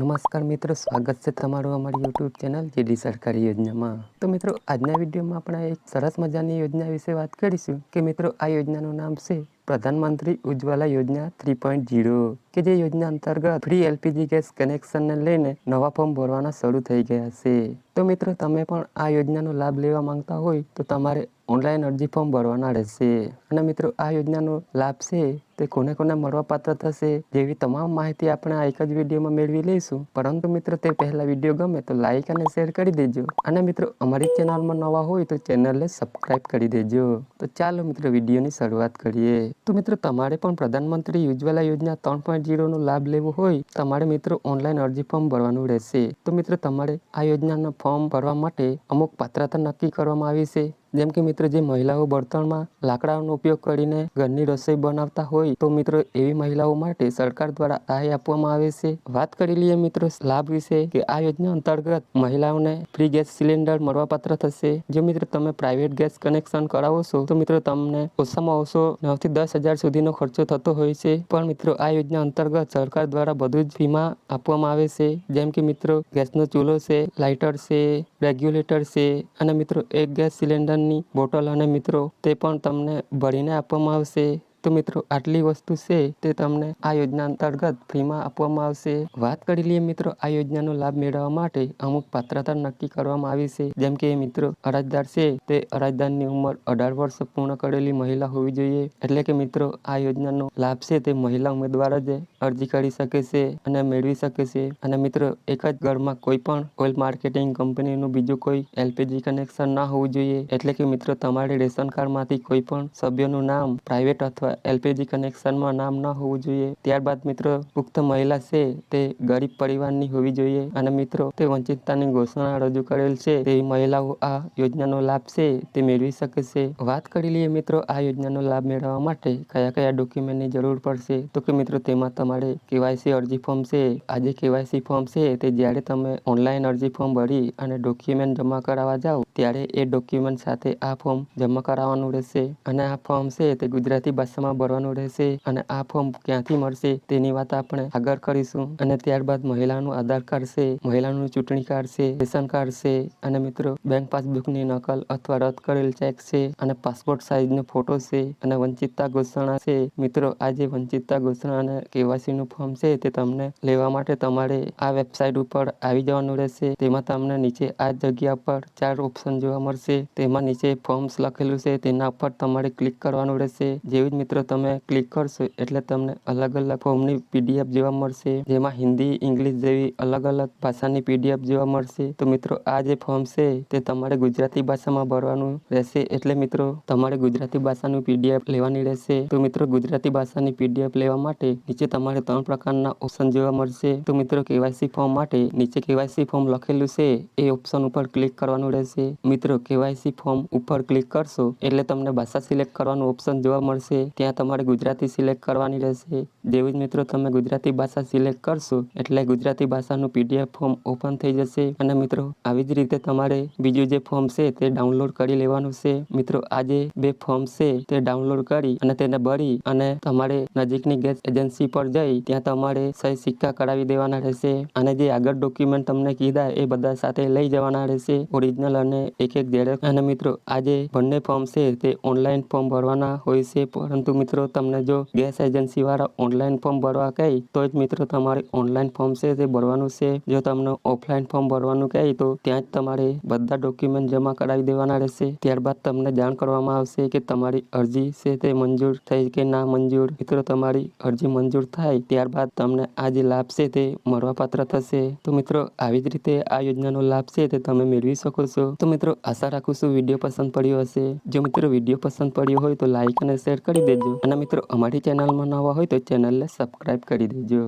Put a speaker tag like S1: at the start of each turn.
S1: નમસ્કાર મિત્રો, સ્વાગત છે તમારું અમારી યુટ્યુબ ચેનલ જેડી સરકારી યોજનામાં. તો મિત્રો, આજના વિડીયોમાં આપણે એક સરસ મજાની યોજના વિશે વાત કરીશું કે મિત્રો, આ યોજનાનું નામ છે પ્રધાનમંત્રી ઉજ્જવલા યોજના થ્રી પોઈન્ટ જીરો કે જે યોજના અંતર્ગત ફ્રી એલપીજી ગેસ કનેક્શનને લઈને નવા ફોર્મ ભરવાના શરૂ થઈ ગયા છે. તો મિત્રો, તમે પણ આ યોજનાનો લાભ લેવા માંગતા હોય તો તમારે ઓનલાઈન અરજી ફોર્મ ભરવાના રહેશે. અને મિત્રો, આ યોજનાનો લાભ છે તે કોને કોને મળવાપાત્ર થશે જેવી તમામ માહિતી આપણે આ એક જ વિડીયોમાં મેળવી લઈશું. પરંતુ મિત્રો, તે પહેલાં વીડિયો ગમે તો લાઇક અને શેર કરી દેજો. અને મિત્રો, અમારી ચેનલમાં નવા હોય તો ચેનલને સબસ્ક્રાઈબ કરી દેજો. તો ચાલો મિત્રો, વિડીયોની શરૂઆત કરીએ. તો મિત્રો, તમારે પણ પ્રધાનમંત્રી ઉજ્જવલા યોજના ત્રણ પોઈન્ટ જીરોનો લાભ લેવો હોય, તમારે મિત્રો ઓનલાઈન અરજી ફોર્મ ભરવાનું રહેશે. તો મિત્રો, તમારે આ યોજનાના ફોર્મ ભરવા માટે અમુક પાત્રતા નક્કી કરવામાં આવી છે. જેમ કે મિત્રો, જે મહિલાઓ બળતણમાં લાકડાનો ઉપયોગ કરીને ઘરની રસોઈ બનાવતા હોય, તો મિત્રો, એવી મહિલાઓ માટે સરકાર દ્વારા સહાય આપવામાં આવે છે. વાત કરી લઈએ મિત્રો, લાભ વિશે કે આ યોજના અંતર્ગત મહિલાઓને ફ્રી ગેસ સિલિન્ડર મળવાપાત્ર થશે. જો મિત્રો, તમે પ્રાઇવેટ ગેસ કનેક્શન કરાવો છો, તો મિત્રો, તમને ઓછામાં ઓછો નવથી દસ હજાર સુધીનો ખર્ચો થતો હોય છે. પણ મિત્રો, આ યોજના અંતર્ગત સરકાર દ્વારા બધું જ વીમા આપવામાં આવે છે. જેમ કે મિત્રો, ગેસનો ચૂલો છે, લાઇટર છે, રેગ્યુલેટર છે, અને મિત્રો, એક ગેસ સિલિન્ડરની બોટલ અને મિત્રો તે પણ તમને ભરીને આપવામાં આવશે. તો મિત્રો, આટલી વસ્તુ છે તે તમને આ યોજના અંતર્ગત ફ્રીમાં આપવામાં આવશે. વાત કરી લઈએ મિત્રો, આ યોજનાનો લાભ મેળવવા માટે અમુક પાત્રતા નક્કી કરવામાં આવી છે. જેમ કે મિત્રો, અરજદાર છે તે અરજદારની ઉંમર અઢાર વર્ષ પૂર્ણ કરેલી મહિલા હોવી જોઈએ. એટલે કે મિત્રો, આ યોજનાનો લાભ છે તે મહિલા ઉમેદવાર જ અરજી કરી શકે છે અને મેળવી શકે છે. અને મિત્રો, એક જ ઘરમાં કોઈ પણ ઓઇલ માર્કેટિંગ કંપનીનું બીજું કોઈ એલપીજી કનેક્શન ના હોવું જોઈએ. એટલે કે મિત્રો, તમારે રેશન કાર્ડમાંથી કોઈ પણ સભ્યનું નામ, પ્રાઇવેટ અથવા એલપીજી કનેક્શનમાં નામ ન હોવું જોઈએ. ત્યારબાદ મિત્રો, પુખ્ત મહિલા છે તે ગરીબ પરિવારની હોવી જોઈએ અને મિત્રો, તે વંચિતતાની ઘોષણા રજૂ કરેલ છે. તેવી મહિલાઓ આ યોજનાનો લાભ છે, તે મેળવી શકે છે. વાત કરી લઈએ મિત્રો, આ યોજનાનો લાભ મેળવવા માટે કયા કયા ડોક્યુમેન્ટની જરૂર પડશે? તો કે મિત્રો, તેમાં તમારે કેવાયસી અરજી ફોર્મ છે. આજે કેવાયસી ફોર્મ છે, તે જ્યારે તમે ઓનલાઈન અરજી ફોર્મ ભરી અને ડોક્યુમેન્ટ જમા કરાવવા જાઓ, ત્યારે એ ડોક્યુમેન્ટ સાથે આ ફોર્મ જમા કરાવવાનું રહેશે. અને આ ફોર્મ છે તે ગુજરાતી ભાષામાં ભરવાનું રહેશે અને આ ફોર્મ ક્યાંથી મળશે તેની વાત આપણે આગળ કરીશું. અને ત્યારબાદ મહિલાનું આધાર કાર્ડ છે, મહિલાનું ચૂંટણી કાર્ડ છે, રેશન કાર્ડ છે અને મિત્રો, બેંક પાસબુકની નકલ અથવા રદ કરેલ ચેક છે અને પાસપોર્ટ સાઇઝનો ફોટો છે અને વંચિતતા ઘોષણા છે. મિત્રો, આ જે વંચિતતા ઘોષણા અને કેવાસીનું ફોર્મ છે તે તમને લેવા માટે તમારે આ વેબસાઇટ ઉપર આવી જવાનું રહેશે. તેમાં તમને નીચે આ જગ્યા પર ચાર ઓપ્શન જોવા મળશે. તેમાં નીચે ફોર્મ્સ લખેલું છે, તેના ઉપર તમારે ક્લિક કરવાનું રહેશે. જેવી જ મિત્રો તમે ક્લિક કરશો એટલે તમને અલગ અલગ ફોર્મની પીડીએફ જોવા મળશે. જેમાં હિન્દી, ઇંગ્લિશ જેવી અલગ અલગ ભાષાની પીડીએફ જોવા મળશે. તો મિત્રો, આ જે ફોર્મ છે તે તમારે ગુજરાતી ભાષામાં ભરવાનું રહેશે એટલે મિત્રો, તમારે ગુજરાતી ભાષાનું પીડીએફ લેવાની રહેશે. તો મિત્રો, ગુજરાતી ભાષાની પીડીએફ લેવા માટે નીચે તમારે ત્રણ પ્રકારના ઓપ્શન જોવા મળશે. તો મિત્રો, કેવાયસી ફોર્મ માટે નીચે કેવાયસી ફોર્મ લખેલું છે. એ ઓપ્શન ઉપર ક્લિક કરવાનું રહેશે. મિત્રો, કેવાયસી ફોર્મ ઉપર ક્લિક કરશો એટલે તમને ભાષા સિલેક્ટ કરવાનું ઓપ્શન જોવા મળશે. ત્યાં તમારે ગુજરાતી સિલેક્ટ કરવાની રહેશે. જેવી જ મિત્રો, તમે ગુજરાતી ભાષા સિલેક્ટ કરશો, એટલે ગુજરાતી ભાષાનું પીડીએફ ફોર્મ ઓપન થઈ જશે. અને મિત્રો, આવી જ રીતે તમારે બીજું જે ફોર્મ છે તે ડાઉનલોડ કરી લેવાનું છે. મિત્રો, આ જે બે ફોર્મ છે તે ડાઉનલોડ કરી અને તેને ભરી અને તમારે નજીકની ગેસ એજન્સી પર જઈ ત્યાં તમારે સહી સિક્કા કરાવી દેવાના રહેશે. અને જે આગળ ડોક્યુમેન્ટ તમને કીધા એ બધા સાથે લઈ જવાના રહેશે. ઓરિજિનલ અને એક એક ઝેરોક્ષ. અને મિત્રો આજે બંને ફોર્મ છે તે ઓનલાઈન ફોર્મ ભરવાના હોય છે, પરંતુ મિત્રો તમને જો ગેસ એજન્સી વાળા ઓનલાઈન ફોર્મ ભરવા કહે, તો જ મિત્રો તમારે ઓનલાઈન ફોર્મ છે તે ભરવાનું છે. જો તમને ઓફલાઈન ફોર્મ ભરવાનું કહે, તો ત્યાં જ તમારે બધા ડોક્યુમેન્ટ જમા કરાવી દેવાના રહેશે. ત્યારબાદ તમને જાણ કરવામાં આવશે કે તમારી અરજી છે તે મંજૂર થઈ કે ના મંજૂર. મિત્રો, તમારી અરજી મંજૂર થાય ત્યારબાદ તમને આ જે લાભ છે તે મળવાપાત્ર થશે. તો મિત્રો, આવી જ રીતે આ યોજનાનો લાભ છે તે તમે મેળવી શકો છો. તો મિત્રો, આશા રાખું છું વીડિયો પસંદ પડ્યો હશે. જો મિત્રો વીડિયો પસંદ પડ્યો હોય તો લાઈક અને શેર કરી દેજો અને મિત્રો અમારી ચેનલમાં નવા હોય તો ચેનલને સબસ્ક્રાઈબ કરી દેજો.